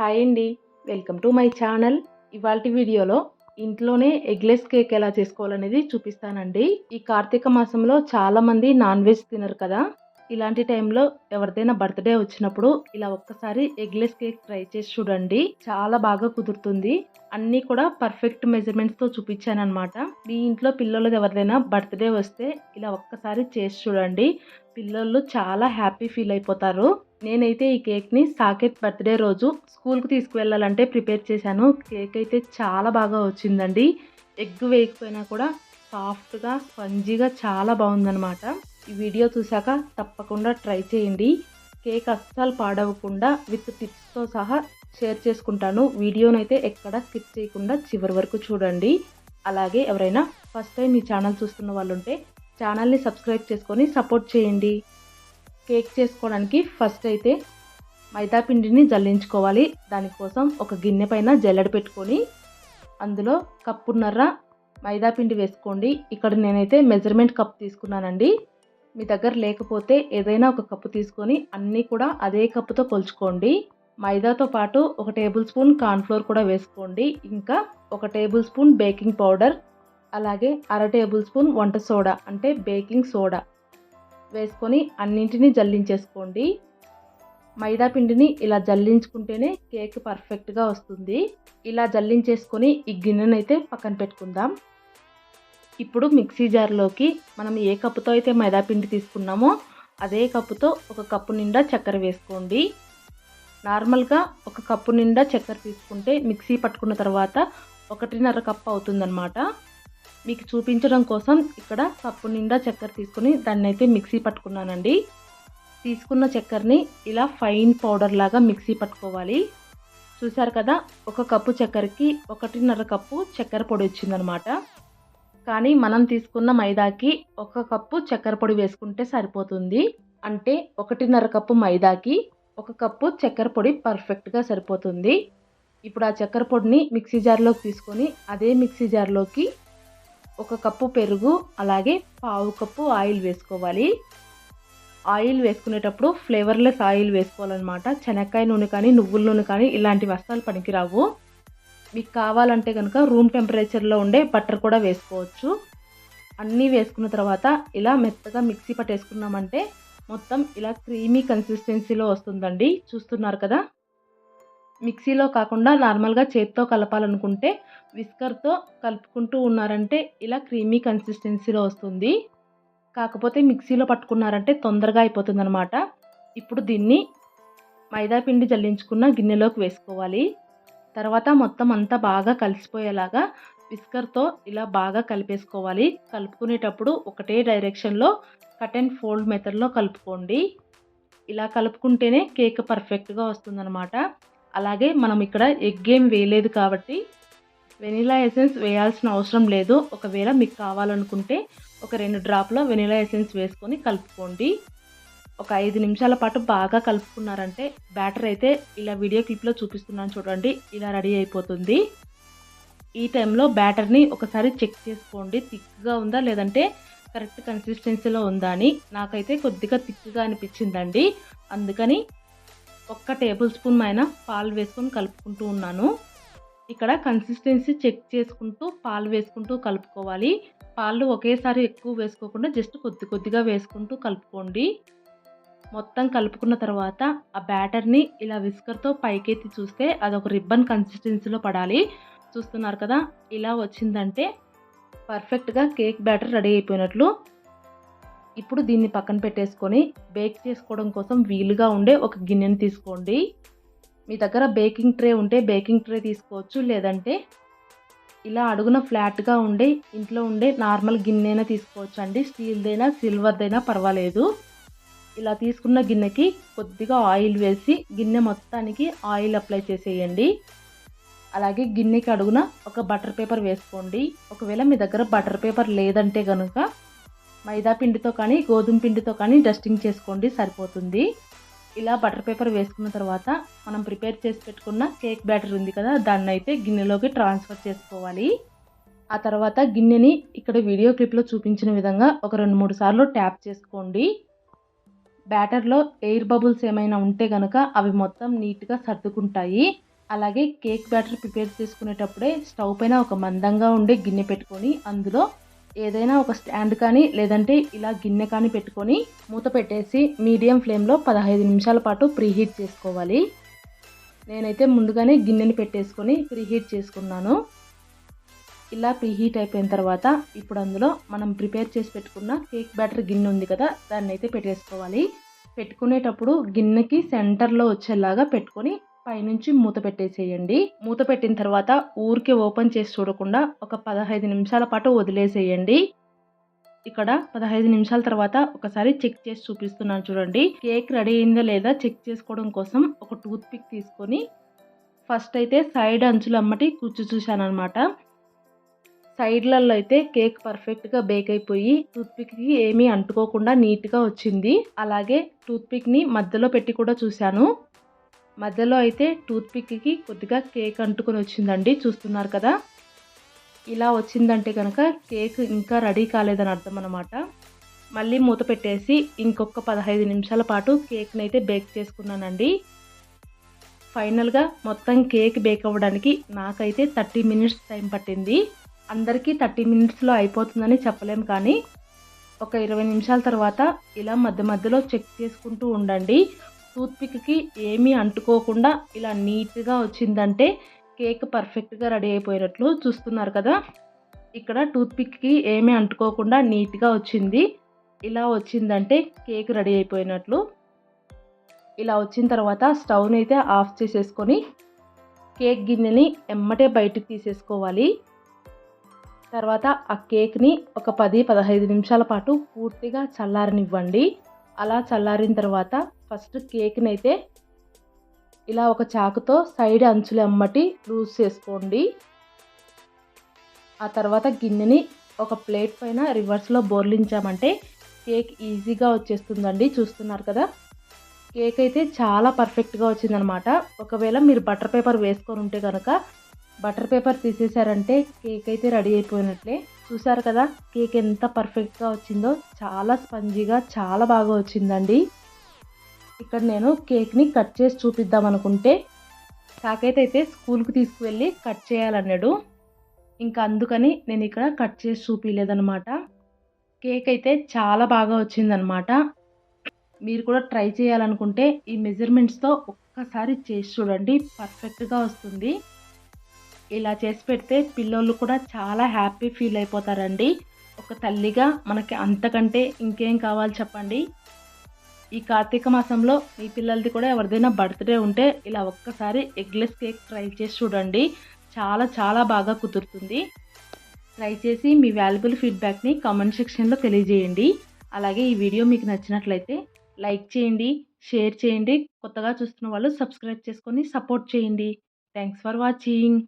Hi అండి. Welcome to my channel. ఇవాళ వీడియోలో ఇంట్లోనే ఎగ్లెస్ కేక్ ఎలా చేసుకోవాలనేది చూపిస్తానండి. ఈ కార్తీక మాసంలో చాలామంది నాన్ వెజ్ తినరు కదా. ఇలాంటి టైంలో ఎవరిదైనా బర్త్డే వచ్చినప్పుడు ఇలా ఒక్కసారి ఎగ్లెస్ కేక్ ట్రై చేసి చూడండి. చాలా బాగా కుదురుతుంది. అన్నీ కూడా పర్ఫెక్ట్ మెజర్మెంట్స్తో చూపించాను అనమాట మీ ఇంట్లో పిల్లలది ఎవరిదైనా బర్త్డే వస్తే ఇలా ఒక్కసారి చేసి చూడండి. పిల్లలు చాలా హ్యాపీ ఫీల్ అయిపోతారు. నేనైతే ఈ కేక్ని సాకెట్ బర్త్డే రోజు స్కూల్కి తీసుకువెళ్ళాలంటే ప్రిపేర్ చేశాను. కేక్ అయితే చాలా బాగా వచ్చిందండి. ఎగ్ వేయకపోయినా కూడా సాఫ్ట్గా స్పంజీగా చాలా బాగుందనమాట ఈ వీడియో చూశాక తప్పకుండా ట్రై చేయండి. కేక్ అస్సలు పాడవకుండా విత్ టిప్స్తో సహా షేర్ చేసుకుంటాను. వీడియోనైతే ఎక్కడ స్కిప్ చేయకుండా చివరి వరకు చూడండి. అలాగే ఎవరైనా ఫస్ట్ టైం ఈ ఛానల్ చూస్తున్న వాళ్ళు ఉంటే ఛానల్ని సబ్స్క్రైబ్ చేసుకొని సపోర్ట్ చేయండి. కేక్ చేసుకోవడానికి ఫస్ట్ అయితే మైదా పిండిని జల్లించుకోవాలి. దానికోసం ఒక గిన్నె పైన జల్లెడ పెట్టుకొని అందులో కప్పున్నర మైదా పిండి వేసుకోండి. ఇక్కడ నేనైతే మెజర్మెంట్ కప్ తీసుకున్నానండి. మీ దగ్గర లేకపోతే ఏదైనా ఒక కప్పు తీసుకొని అన్నీ కూడా అదే కప్పుతో కొలుచుకోండి. మైదాతో పాటు ఒక టేబుల్ స్పూన్ కార్న్ఫ్లోర్ కూడా వేసుకోండి. ఇంకా ఒక టేబుల్ స్పూన్ బేకింగ్ పౌడర్ అలాగే అర టేబుల్ స్పూన్ వంట సోడా అంటే బేకింగ్ సోడా వేసుకొని అన్నింటినీ జల్లించేసుకోండి. మైదా పిండిని ఇలా జల్లించుకుంటేనే కేక్ పర్ఫెక్ట్గా వస్తుంది. ఇలా జల్లించేసుకొని ఈ గిన్నెనైతే పక్కన పెట్టుకుందాం. ఇప్పుడు మిక్సీ జార్లోకి మనం ఏ కప్పుతో అయితే మైదాపిండి తీసుకున్నామో అదే కప్పుతో ఒక కప్పు నిండా చక్కెర వేసుకోండి. నార్మల్గా ఒక కప్పు నిండా చక్కెర తీసుకుంటే మిక్సీ పట్టుకున్న తర్వాత ఒకటిన్నర కప్పు అవుతుందన్నమాట. మీకు చూపించడం కోసం ఇక్కడ కప్పు నిండా చక్కెర తీసుకుని దాన్ని అయితే మిక్సీ పట్టుకున్నానండి. తీసుకున్న చక్కెరని ఇలా ఫైన్ పౌడర్ లాగా మిక్సీ పట్టుకోవాలి. చూసారు కదా ఒక కప్పు చక్కెరకి ఒకటిన్నర కప్పు చక్కెర పొడి వచ్చిందనమాట కానీ మనం తీసుకున్న మైదాకి ఒక కప్పు చక్కెర పొడి వేసుకుంటే సరిపోతుంది. అంటే ఒకటిన్నర కప్పు మైదాకి ఒక కప్పు చక్కెర పొడి పర్ఫెక్ట్గా సరిపోతుంది. ఇప్పుడు ఆ చక్కెర పొడిని మిక్సీ జార్లోకి తీసుకొని అదే మిక్సీ జార్లోకి ఒక కప్పు పెరుగు అలాగే పావు కప్పు ఆయిల్ వేసుకోవాలి. ఆయిల్ వేసుకునేటప్పుడు ఫ్లేవర్లెస్ ఆయిల్ వేసుకోవాలన్నమాట. శనక్కాయ నూనె కానీ నువ్వుల నూనె కానీ ఇలాంటి వస్త్రాలు పనికిరావు. మీకు కావాలంటే కనుక రూమ్ టెంపరేచర్లో ఉండే బటర్ కూడా వేసుకోవచ్చు. అన్నీ వేసుకున్న తర్వాత ఇలా మెత్తగా మిక్సీ పట్టేసుకున్నామంటే మొత్తం ఇలా క్రీమీ కన్సిస్టెన్సీలో వస్తుందండి. చూస్తున్నారు కదా? మిక్సీలో కాకుండా నార్మల్గా చేత్తో కలపాలనుకుంటే విస్కర్తో కలుపుకుంటూ ఉన్నారంటే ఇలా క్రీమీ కన్సిస్టెన్సీలో వస్తుంది. కాకపోతే మిక్సీలో పట్టుకున్నారంటే తొందరగా అయిపోతుంది అనమాట ఇప్పుడు దీన్ని మైదా పిండి జల్లించుకున్న గిన్నెలోకి వేసుకోవాలి. తర్వాత మొత్తం అంతా బాగా కలిసిపోయేలాగా విస్కర్తో ఇలా బాగా కలిపేసుకోవాలి. కలుపుకునేటప్పుడు ఒకటే డైరెక్షన్లో కట్ అండ్ ఫోల్డ్ మెథడ్లో కలుపుకోండి. ఇలా కలుపుకుంటేనే కేక్ పర్ఫెక్ట్గా వస్తుందన్నమాట. అలాగే మనం ఇక్కడ ఎగ్ ఏం వేయలేదు కాబట్టి వెనిలా ఎసెన్స్ వేయాల్సిన అవసరం లేదు. ఒకవేళ మీకు కావాలనుకుంటే ఒక రెండు డ్రాప్లో వెనిలా ఎసెన్స్ వేసుకొని కలుపుకోండి. ఒక ఐదు నిమిషాల పాటు బాగా కలుపుకున్నారంటే బ్యాటర్ అయితే ఇలా వీడియో క్లిప్లో చూపిస్తున్నాను చూడండి. ఇలా రెడీ అయిపోతుంది. ఈ టైంలో బ్యాటర్ని ఒకసారి చెక్ చేసుకోండి. థిక్గా ఉందా లేదంటే కరెక్ట్ కన్సిస్టెన్సీలో ఉందా అని. నాకైతే కొద్దిగా థిక్గా అనిపించిందండి. అందుకని ఒక్క టేబుల్ స్పూన్ అయినా పాలు వేసుకొని కలుపుకుంటూ ఉన్నాను. ఇక్కడ కన్సిస్టెన్సీ చెక్ చేసుకుంటూ పాలు వేసుకుంటూ కలుపుకోవాలి. పాలు ఒకేసారి ఎక్కువ వేసుకోకుండా జస్ట్ కొద్ది కొద్దిగా వేసుకుంటూ కలుపుకోండి. మొత్తం కలుపుకున్న తర్వాత ఆ బ్యాటర్ని ఇలా విస్కర్తో పైకెత్తి చూస్తే అదొక రిబ్బన్ కన్సిస్టెన్సీలో పడాలి. చూస్తున్నారు కదా ఇలా వచ్చిందంటే పర్ఫెక్ట్గా కేక్ బ్యాటర్ రెడీ అయిపోయినట్లు. ఇప్పుడు దీన్ని పక్కన పెట్టేసుకొని బేక్ చేసుకోవడం కోసం వీలుగా ఉండే ఒక గిన్నెని తీసుకోండి. మీ దగ్గర బేకింగ్ ట్రే ఉంటే బేకింగ్ ట్రే తీసుకోవచ్చు లేదంటే ఇలా అడుగున ఫ్లాట్గా ఉండే ఇంట్లో ఉండే నార్మల్ గిన్నెనా తీసుకోవచ్చు అండి స్టీల్దైనా సిల్వర్దైనా పర్వాలేదు. ఇలా తీసుకున్న గిన్నెకి కొద్దిగా ఆయిల్ వేసి గిన్నె మొత్తానికి ఆయిల్ అప్లై చేసేయండి. అలాగే గిన్నెకి అడుగున ఒక బటర్ పేపర్ వేసుకోండి. ఒకవేళ మీ దగ్గర బటర్ పేపర్ లేదంటే కనుక మైదా పిండితో కానీ గోధుమ పిండితో కానీ డస్టింగ్ చేసుకోండి సరిపోతుంది. ఇలా బటర్ పేపర్ వేసుకున్న తర్వాత మనం ప్రిపేర్ చేసి పెట్టుకున్న కేక్ బ్యాటర్ ఉంది కదా దాన్ని అయితే గిన్నెలోకి ట్రాన్స్ఫర్ చేసుకోవాలి. ఆ తర్వాత గిన్నెని ఇక్కడ వీడియో క్లిప్లో చూపించిన విధంగా ఒక రెండు మూడు సార్లు ట్యాప్ చేసుకోండి. బ్యాటర్లో ఎయిర్ బబుల్స్ ఏమైనా ఉంటే కనుక అవి మొత్తం నీట్గా సర్దుకుంటాయి. అలాగే కేక్ బ్యాటర్ ప్రిపేర్ చేసుకునేటప్పుడే స్టవ్ పైన ఒక మందంగా ఉండే గిన్నె పెట్టుకొని అందులో ఏదైనా ఒక స్టాండ్ కానీ లేదంటే ఇలా గిన్నె కానీ పెట్టుకొని మూత పెట్టేసి మీడియం ఫ్లేమ్లో పదహైదు నిమిషాల పాటు ప్రీహీట్ చేసుకోవాలి. నేనైతే ముందుగానే గిన్నెని పెట్టేసుకొని ప్రీహీట్ చేసుకున్నాను. ఇలా ప్రీహీట్ అయిపోయిన తర్వాత ఇప్పుడు అందులో మనం ప్రిపేర్ చేసి పెట్టుకున్న కేక్ బ్యాటర్ గిన్నె ఉంది కదా దాన్ని అయితే పెట్టేసుకోవాలి. పెట్టుకునేటప్పుడు గిన్నెకి సెంటర్లో వచ్చేలాగా పెట్టుకొని పైనుంచి మూత పెట్టేసేయండి. మూత పెట్టిన తర్వాత ఊరికే ఓపెన్ చేసి చూడకుండా ఒక పదహైదు నిమిషాల పాటు వదిలేసేయండి. ఇక్కడ పదహైదు నిమిషాల తర్వాత ఒకసారి చెక్ చేసి చూపిస్తున్నాను చూడండి. కేక్ రెడీ అయిందా లేదా చెక్ చేసుకోవడం కోసం ఒక టూత్ పిక్ తీసుకొని ఫస్ట్ అయితే సైడ్ అంచులు అమ్మటి కూర్చు చూశాను అనమాట సైడ్లలో అయితే కేక్ పర్ఫెక్ట్గా బేక్ అయిపోయి టూత్పిక్కి ఏమీ అంటుకోకుండా నీట్గా వచ్చింది. అలాగే టూత్పిక్ని మధ్యలో పెట్టి కూడా చూశాను. మధ్యలో అయితే టూత్పిక్కి కొద్దిగా కేక్ అంటుకొని వచ్చిందండి. చూస్తున్నారు కదా? ఇలా వచ్చిందంటే కనుక కేక్ ఇంకా రెడీ కాలేదని అర్థం అనమాట మళ్ళీ మూత పెట్టేసి ఇంకొక పదహైదు నిమిషాల పాటు కేక్ని అయితే బేక్ చేసుకున్నానండి. ఫైనల్గా మొత్తం కేక్ బేక్ అవ్వడానికి నాకైతే థర్టీ మినిట్స్ టైం పట్టింది. అందరికీ థర్టీ మినిట్స్లో అయిపోతుందని చెప్పలేము కానీ ఒక ఇరవై నిమిషాల తర్వాత ఇలా మధ్య మధ్యలో చెక్ చేసుకుంటూ ఉండండి. టూత్పిక్కి ఏమీ అంటుకోకుండా ఇలా నీట్గా వచ్చిందంటే కేక్ పర్ఫెక్ట్గా రెడీ అయిపోయినట్లు చూస్తున్నారు కదా. ఇక్కడ టూత్పిక్కి ఏమీ అంటుకోకుండా నీట్గా వచ్చింది. ఇలా వచ్చిందంటే కేక్ రెడీ అయిపోయినట్లు. ఇలా వచ్చిన తర్వాత స్టవ్ని అయితే ఆఫ్ చేసేసుకొని కేక్ గిన్నెని ఎమ్మటే బయటకు తీసేసుకోవాలి. తర్వాత ఆ కేక్ని ఒక పది పదహైదు నిమిషాల పాటు పూర్తిగా చల్లారనివ్వండి. అలా చల్లారిన తర్వాత ఫస్ట్ కేక్ని అయితే ఇలా ఒక చాకుతో సైడ్ అంచులు అమ్మటి లూజ్ చేసుకోండి. ఆ తర్వాత గిన్నెని ఒక ప్లేట్ పైన రివర్స్లో బోర్లించామంటే కేక్ ఈజీగా వచ్చేస్తుందండి. చూస్తున్నారు కదా? కేక్ అయితే చాలా పర్ఫెక్ట్గా వచ్చిందనమాట. ఒకవేళ మీరు బటర్ పేపర్ వేసుకొని ఉంటే కనుక బటర్ పేపర్ తీసేసారంటే కేక్ అయితే రెడీ అయిపోయినట్లే. చూసారు కదా కేక్ ఎంత పర్ఫెక్ట్గా వచ్చిందో చాలా స్పంజీగా చాలా బాగా వచ్చిందండి. ఇక్కడ నేను కేక్ని కట్ చేసి చూపిద్దాం అనుకుంటే కాకైతే అయితే స్కూల్కి తీసుకువెళ్ళి కట్ చేయాలన్నాడు. ఇంకా అందుకని నేను ఇక్కడ కట్ చేసి చూపించలేదనమాట కేక్ అయితే చాలా బాగా వచ్చిందనమాట మీరు కూడా ట్రై చేయాలనుకుంటే ఈ మెజర్మెంట్స్తో ఒక్కసారి చేసి చూడండి పర్ఫెక్ట్గా వస్తుంది. ఇలా చేసి పెడితే పిల్లలు కూడా చాలా హ్యాపీ ఫీల్ అయిపోతారండి. ఒక తల్లిగా మనకి అంతకంటే ఇంకేం కావాలి చెప్పండి? ఈ కార్తీక మాసంలో మీ పిల్లలది కూడా ఎవరిదైనా బర్త్డే ఉంటే ఇలా ఒక్కసారి ఎగ్లెస్ కేక్ ట్రై చేసి చూడండి. చాలా చాలా బాగా కుదురుతుంది. ట్రై చేసి మీ వాల్యుబుల్ ఫీడ్బ్యాక్ని కామెంట్ సెక్షన్లో తెలియజేయండి. అలాగే ఈ వీడియో మీకు నచ్చినట్లయితే లైక్ చేయండి షేర్ చేయండి. కొత్తగా చూస్తున్న వాళ్ళు సబ్స్క్రైబ్ చేసుకొని సపోర్ట్ చేయండి. Thanks for watching.